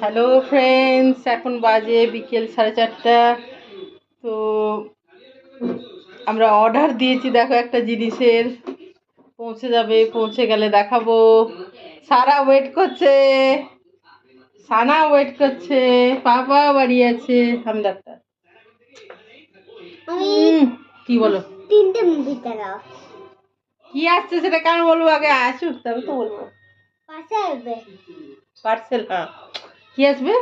Hello friends এখন বাজে বিকেল সাড়ে চারটা। তো আমরা অর্ডার দিয়েছি দেখো একটা জিনিসের। পৌঁছে যাবে পৌঁছে গেলে দেখাবো। সারা ওয়েট করছে। সানা ওয়েট করছে। পাপা বাড়ি আছে। হামদারটা কি বলো? তিনটে মুভি কি আসছে সেটা কেন বলব? আগে আসুক তবে তো বলব। পার্সেল হ্যাঁ কি আসবে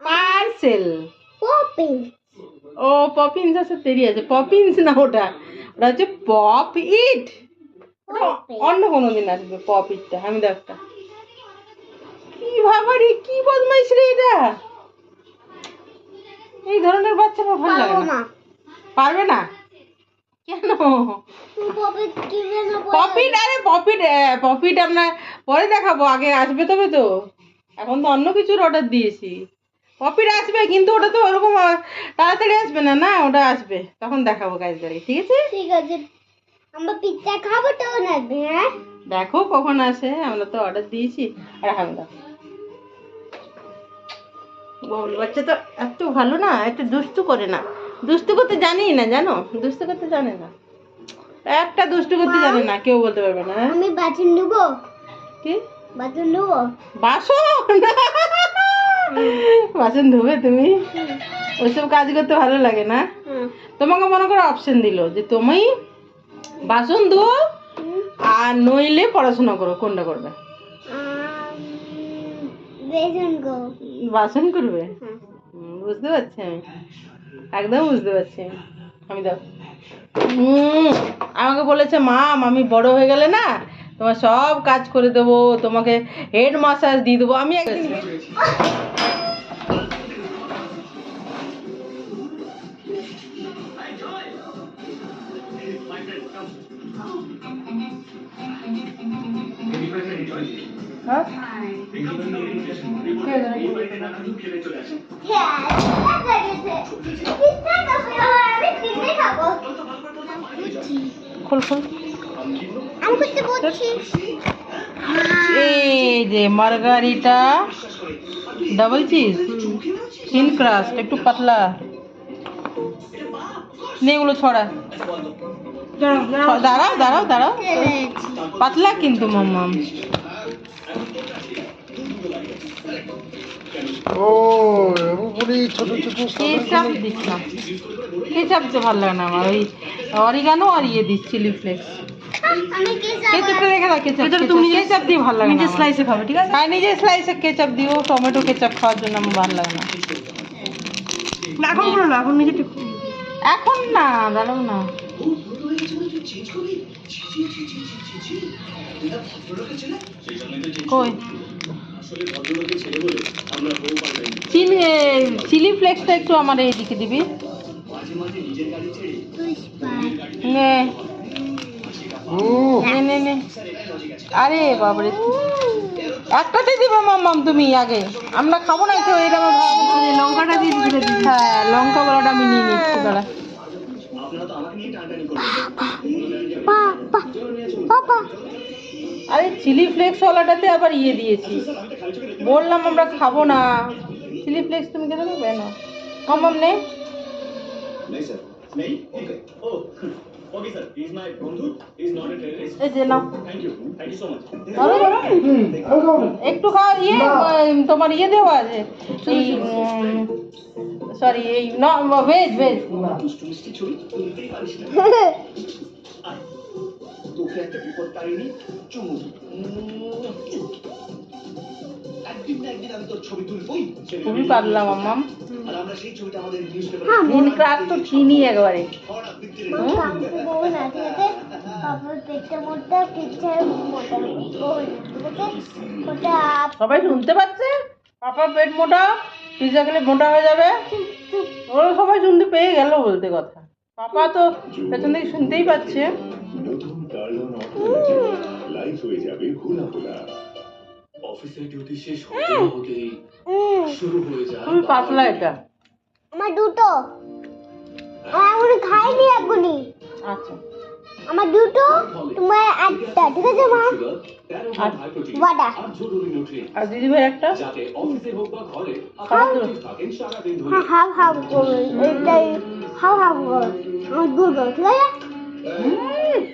পার্সেল পপিং ও পপিন্স আছে দেরি আছে। পপিন্স না ওটা। ওটা হচ্ছে পপ ইট অন্য কোনো দিন আসবে পপ ইটটা আমি একটা কি ভাবারি কি বদমাইশ রে এটা? এই ধরনের বাচ্চা ভালো লাগে না। পারবে না? পপিট আরে পপিট পপিট আমরা পরে দেখাবো আগে আসবে তবে তো। এখন তো অন্য কিছুর অর্ডার দিয়েছি। পপিট আসবে কিন্তু ওটা তো ওরকম তাড়াতাড়ি আসবে না না? ওটা আসবে। তখন দেখাবো গাছ দাঁড়িয়ে ঠিক আছে? ঠিক আছে। আমরা পিৎজা খাব তখন আসবে হ্যাঁ? দেখো কখন আসে আমরা তো অর্ডার দিয়েছি। আর হামদা বল বাচ্চা তো এত ভালো না একটু দুষ্টু করে না। দুষ্টু করতে জানি না জানো? দুষ্টু করতে জানে না। একটা দুষ্টু করতে জানে না কেউ বলতে পারবে না হ্যাঁ? আমি বাথরুম নেব কি? বাথরুম নেব বাসন? বাসন ধোবে তুমি? ওইসব কাজ করতে ভালো লাগে না? তোমাকে মনে করো অপশন দিল যে তুমি বাসন ধো আর নইলে পড়াশোনা করো কোনটা করবে? বাসন করবে? বুঝতে পারছি আমি। একদম বুঝতে পারছি। আমি। দাও। আমাকে বলেছে মা আমি বড় হয়ে গেলে না তোমার সব কাজ করে দেবো তোমাকে হেড মাসাজ দিয়ে দেবো আমি একদিন হ্যাঁ? খোল খোল আমি করতে বলছি। এই যে margherita double cheese thin crust একটু পাতলা। নে এগুলো ছড়া। দাঁড়াও দাঁড়াও। দাঁড়াও পাতলা কিন্তু মাম্মাম ও উপরে ছোট ছোট কেচাপ দিস কেচাপ তো ভালো লাগে না আমার ওই অরিগানো আর ইয়ে দিস চিলি ফ্লেক্স আমি কেচাপটা রেখে দাও কেচাপ তুমি কেচাপ দিয়ে ভালো লাগে নিজে স্লাইসে খাবে ঠিক আছে? হ্যাঁ নিজে স্লাইসে কেচাপ দিও টমেটো কেচাপ খাওয়ার জন্য আমার ভালো লাগে না। এখন বলো না এখন নিজে এখন না দাঁড়াও না। কই? চিলি চিলি ফ্লেক্সটা একটু আমার এইদিকে দিবি। নে। নে নে নে। আরে বাবারে। একটাতে দিবে মাম্মাম তুমি আগে। আমরা খাব না কেউ এটা আমার লঙ্কাটা দিয়ে দিবে হ্যাঁ লঙ্কা বলাটা আমি নিয়ে নিচ্ছি দাঁড়া। পাপা পাপা আরে চিলি ফ্লেক্স ওয়ালাটাতে আবার ইয়ে দিয়েছি। বললাম আমরা খাব না। চিলি ফ্লেক্স তুমি খেতে পারবে না। মাম্মাম নে। ওকে স্যার ইজ মাই বন্ধু ইজ নট এ টেররিস্ট এই যে নাও। Thank you thank you so much ধরো ধরো একটু খাও ইয়ে তোমার ইয়ে দেওয়া আছে। সরি এই না ভেজ ভেজ দুষ্টু মিষ্টি ছুরি তুলতেই পারিস না তোকে একটা বিপদ পারিনি চুমু একদিন না একদিন আমি তোর ছবি তুলবই। খুবই পাতলা মাম্মাম আর আমরা সেই ছবিটা আমাদের নিউজ তিন ক্রাস তো চিনি একবারে? সবাই শুনতে পাচ্ছে? পাপা পেট মোটা পিজা খেলে মোটা হয়ে যাবে? ওরা সবাই শুনতে পেয়ে গেল বলতে কথা। পাপা তো পেছন থেকে শুনতেই পাচ্ছে। নতুন কার্লন লাইভ হয়ে যাবে অফিসের ডিউটি শেষ হতে না হতেই শুরু হয়ে যায়। খুবই পাতলা এটা। আমার দুটো। হ্যাঁ, আমার খাইনি এখনই। আচ্ছা। আমার দুটো তোমার আটটা ঠিক আছে মা? বাটা আর দিদি ভাই একটা? হাফ হাফ হ্যাঁ, এইটাই। হাফ হাফ আমার ঠিক আছে?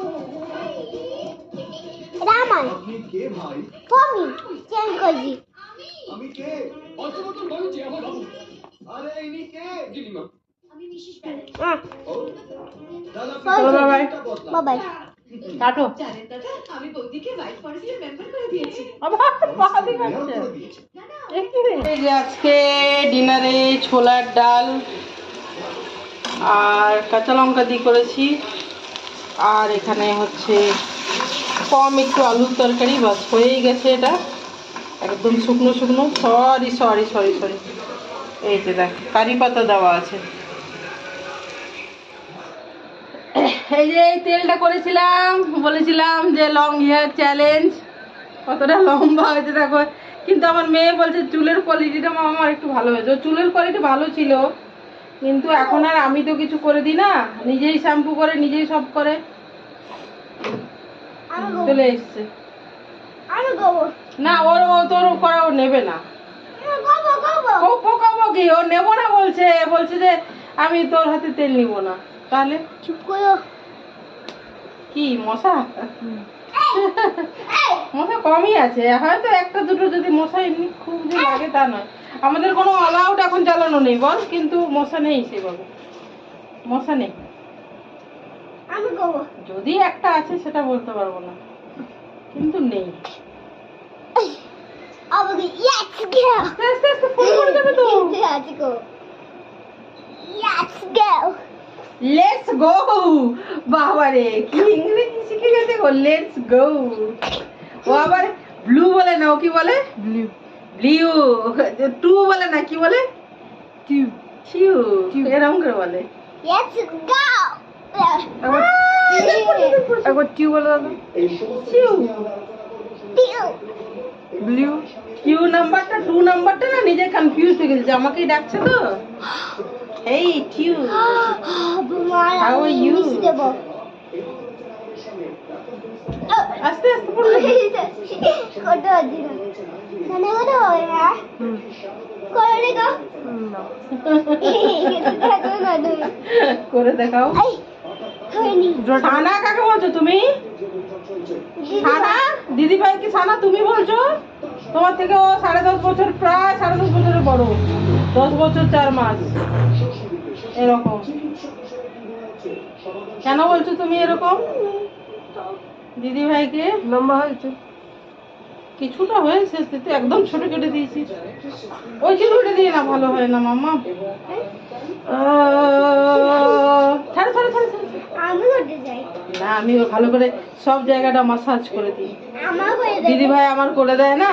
ফমি আমি কে অত বলছি আমার আরে ইনি কে? দিদিমা। ও। দাদা চলো বাবাই বাবাই। কাটো। জানেন দাদা আমি বৌদিকে হোয়াইট ফরেস্টের মেম্বার করে দিয়েছি। আবার পা দেখাচ্ছে এই যে আজকে ডিনারে ছোলার ডাল আর কাঁচা লঙ্কা দিয়ে করেছি। আর এখানে হচ্ছে কম একটু আলুর তরকারি, বাস হয়েই গেছে এটা। একদম শুকনো শুকনো। সরি সরি সরি সরি এই যে দেখ, কারি পাতা দেওয়া আছে। এই যে এই তেলটা করেছিলাম, বলেছিলাম যে লং হেয়ার চ্যালেঞ্জ কতটা লম্বা হয়েছে, দেখো। কিন্তু আমার মেয়ে বলছে, চুলের কোয়ালিটিটা আমার একটু ভালো হয়েছে। চুলের কোয়ালিটি ভালো ছিল, কিন্তু এখন আর আমি তো কিছু করে দিই না। নিজেই শ্যাম্পু করে, নিজেই সব করে। চলে এসছে। না ওর তোর নেবে না। গোবো ও পোকাবো কি ও নেব না বলছে বলছে যে আমি তোর হাতে তেল নিব না। তাহলে? চুপ করো। কি মশা? মশা কমই আছে। হয়তো একটা দুটো যদি মশা এমনি খুব যে লাগে তা নয়। আমাদের কোনো অল আউট এখন চালানো নেই বল। কিন্তু মশা নেই সেভাবে। মশা নেই। যদি একটা আছে সেটা বলতে পারব না। কিন্তু নেই। আমাকে ইয়াস গো আস্তে আস্তে আস্তে ফোন করে যাবে তো। ইয়াস গো। ইয়াস গো। লেটস গো বাবা রে কি ইংরেজি শিখে গেছে গো। লেটস গো ও আবার ব্লু বলে না ও কি বলে? ব্লু ব্লু টু বলে না কি বলে? টিউ টিউ এরকম করে বলে। গো একবার টিউ বলে দাদা ব্লু কিউ নাম্বারটা টু নাম্বারটা না নিজে কনফিউজ হয়ে গেছে? আমাকেই ডাকছে তো। এই টিউ তোমার How are আস্তে আস্তে পড়লে কত আছে না। মানে কত হবে না করে দেখো করে দেখাও সানা কাকে বলছো তুমি? সানা? দিদি ভাই কি সানা তুমি বলছো? তোমার থেকে ও সাড়ে দশ বছর প্রায় সাড়ে দশ বছরের বড়। দশ বছর চার মাস। এরকম। কেন বলছো তুমি এরকম? দিদি ভাইকে? লম্বা হয়েছে। কিছুটা হয়েছে তুই তো একদম ছোট কেটে দিয়েছিস ওই কেটে দিয়ে না ভালো হয় না মাম্মা। আহ, ছাড়ো ছাড়ো ছাড়ো না আমি ভালো করে সব জায়গাটা মাসাজ করে দিই। দিদি ভাই আমার করে দেয় না?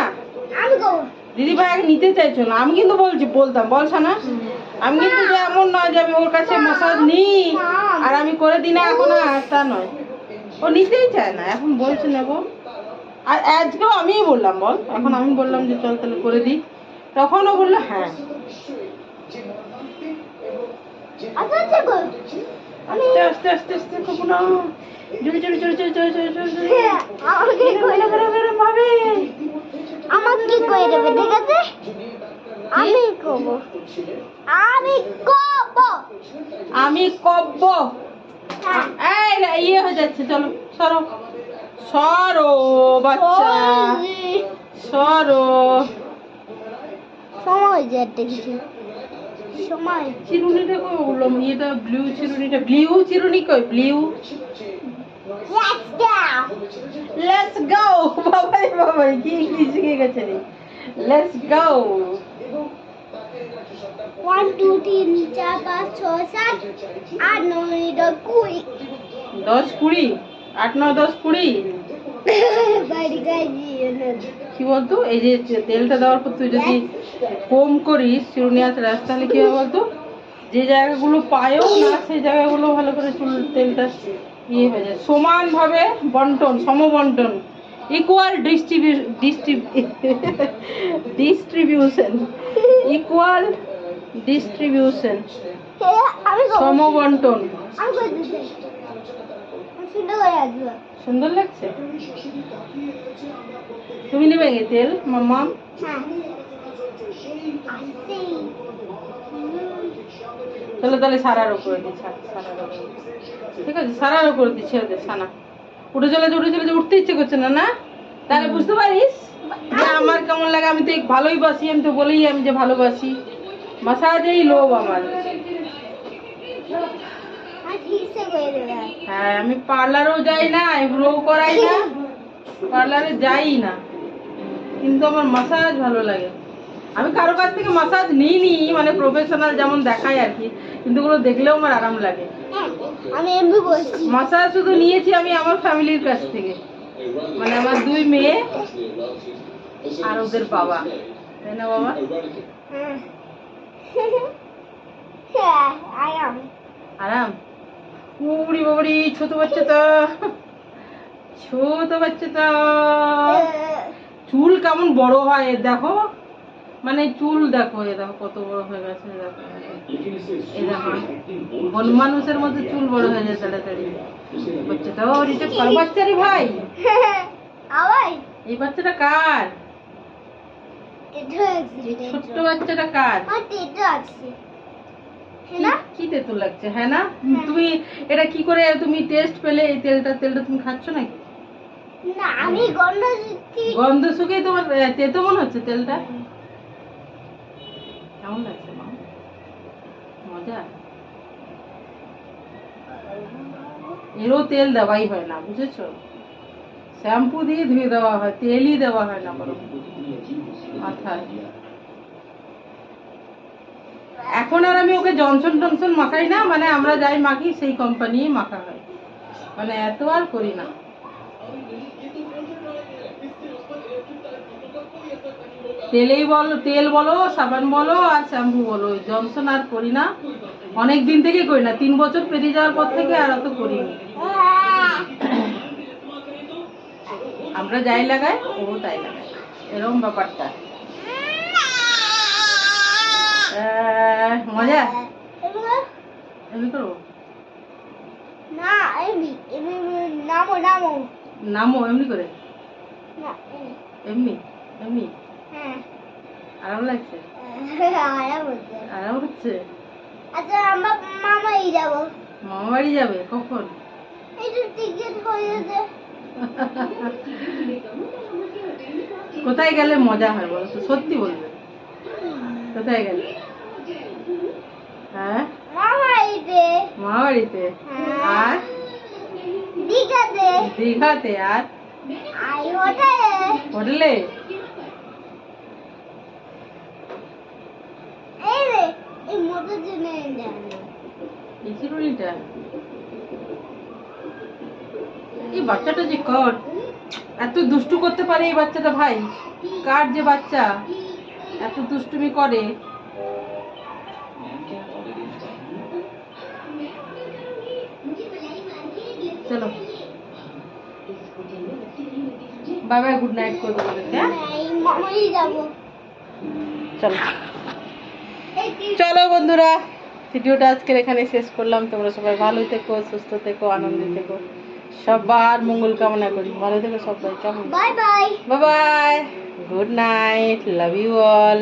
দিদি ভাই নিতে চাইছো না আমি কিন্তু বলছি বলতাম বলছ না আমি কিন্তু যে এমন নয় যে আমি ওর কাছে মাসাজ নিই আর আমি করে দিই না এখন আর তা নয়। ও নিতেই চায় না এখন বলছে নেব। আর আজকেও আমিই বললাম বল। এখন আমি বললাম যে চল তাহলে করে দিই। তখন ও বলল হ্যাঁ। আচ্ছা আচ্ছা আস্তে আস্তে আস্তে আস্তে না জোরে জোরে জোরে জোরে জোরে জোরে জোরে জোরে আমাকে করে দেবে। বেরো ভাবে। আমাকে কি করে দেবে ঠিক আছে? আমি করব আমি করব আমি কব্ব হ্যাঁ। এই ইয়ে হয়ে যাচ্ছে চলো সরো। সরো বাচ্চা। সরো। সময় যেতে কিছু। সময়। চিরুনি দেখো ওগুলো এটা ব্লু চিরুনিটা। ব্লু চিরুনি কই? Blue Let's go. Let's go. বাবা বাবা কি ইংলিশ শিখে গেছে রে। Let's go. 1 2 3 4 5 6 7 8 9 10 20 10 20 8 9 10 20 কি বলতো? এই যে তেলটা দেওয়ার পর তুই যদি কম করিস চিরুনিয়াত রাস তাহলে কি হবে বলতো? যে জায়গাগুলো পায়ও না সেই জায়গাগুলো ভালো করে চুল তেলটা ইয়ে হয়ে যায়। সমানভাবে বন্টন সমবন্টন equal distribu distribution equal distribution. সমবন্টন। সুন্দর লাগছে? তুমি নেবে তেল মাম্মা? হ্যাঁ। তাহলে তাহলে সারার উপরে দি ছাড়, সারার উপরে ঠিক আছে সারার উপরে দি ছেড়ে দে সানা। উঠে চলে যে উঠে চলে যে উঠতে ইচ্ছে করছে না না? তাহলে বুঝতে পারিস? যে আমার কেমন লাগে আমি তো ভালোই বাসি আমি তো বলেই আমি যে ভালোবাসি। মাসাজেই লোভ আমার আর ঠিকসে করে দেবে হ্যাঁ আমি পার্লারও যাই না এগুলোও করাই না পার্লারে যাই না। কিন্তু আমার মাসাজ ভালো লাগে। আমি কারও কাছ থেকে মাসাজ নিই নি মানে প্রফেশনাল যেমন দেখায় আর কি কিন্তু ওগুলো দেখলেও আমার আরাম লাগে। আমি এমনি বলছি মাসাজ শুধু নিয়েছি আমি আমার ফ্যামিলির কাছ থেকে। মানে আমার দুই মেয়ে আর ওদের বাবা। তাই না বাবা? হ্যাঁ হ্যাঁ আরাম? উড়ি বাবারি ছোট বাচ্চা তো ছোট বাচ্চা তো চুল কেমন বড় হয় এর দেখো। মানে চুল দেখো এ দেখো কত বড় হয়ে গেছে দেখো। এই দেখো বন মানুষের মধ্যে চুল বড় হয়ে যায় তাড়াতাড়ি। বাচ্চাটা ওর এটা কার। বাচ্চা রে ভাই এই বাচ্চাটা কার? ছোট্ট বাচ্চাটা কার আমার টেটো আছে হ্যাঁ না কি তেতো লাগছে? হ্যাঁ না? তুমি এটা কি করে তুমি টেস্ট পেলে? এই তেলটা তেলটা তুমি খাচ্ছ নাকি? না আমি গন্ধ দিচ্ছি। গন্ধ শুকে তোমার তেতো মনে হচ্ছে তেলটা? কেমন লাগছে মা? মজা? এরও তেল দেওয়াই হয় না বুঝেছ? শ্যাম্পু দিয়ে ধুয়ে দেওয়া হয় তেলই দেওয়া হয় না বরং। মাথায় এখন আর আমি ওকে জনসন টনসন মাখাই না মানে আমরা যাই মাখি, সেই কোম্পানি মাখা হয়। মানে এত আর করি না। তেলেই বলো, তেল বলো, সাবান বলো, আর শ্যাম্পু বলো, জনসন আর করি না। অনেক দিন থেকে করি না, তিন বছর পেরিয়ে যাওয়ার পর থেকে আর অত করিনি আমরা যাই লাগাই, ও তাই লাগায়। এরকম ব্যাপারটা। মজা? এমনি করব? না এমনি এমনি নামো নামো। নামো এমনি করে? এমনি। হ্যাঁ। আরাম লাগছে? আরাম হচ্ছে। আচ্ছা আমরা যাব। মামা বাড়ি যাবে? কখন? একটু টিকিট কোথায় গেলে মজা হয় বলো সত্যি বলবে। কোথায় গেলে? হ্যাঁ? মামাইতে আর? দীঘাতে। দীঘাতে আর? হোটেলে। এই বাচ্চাটা যে কর। এত দুষ্টু করতে পারে এই বাচ্চাটা ভাই। কার যে বাচ্চা? এত দুষ্টুমি করে। চলো। বাই বাই গুড নাইট করে চলো। চলো বন্ধুরা ভিডিওটা আজকের এখানে শেষ করলাম। তোমরা সবাই ভালো থেকো সুস্থ থেকো আনন্দে থেকো। সবার মঙ্গল কামনা করি। ভালো থেকো সবাই কেমন? Bye bye bye bye good night love you all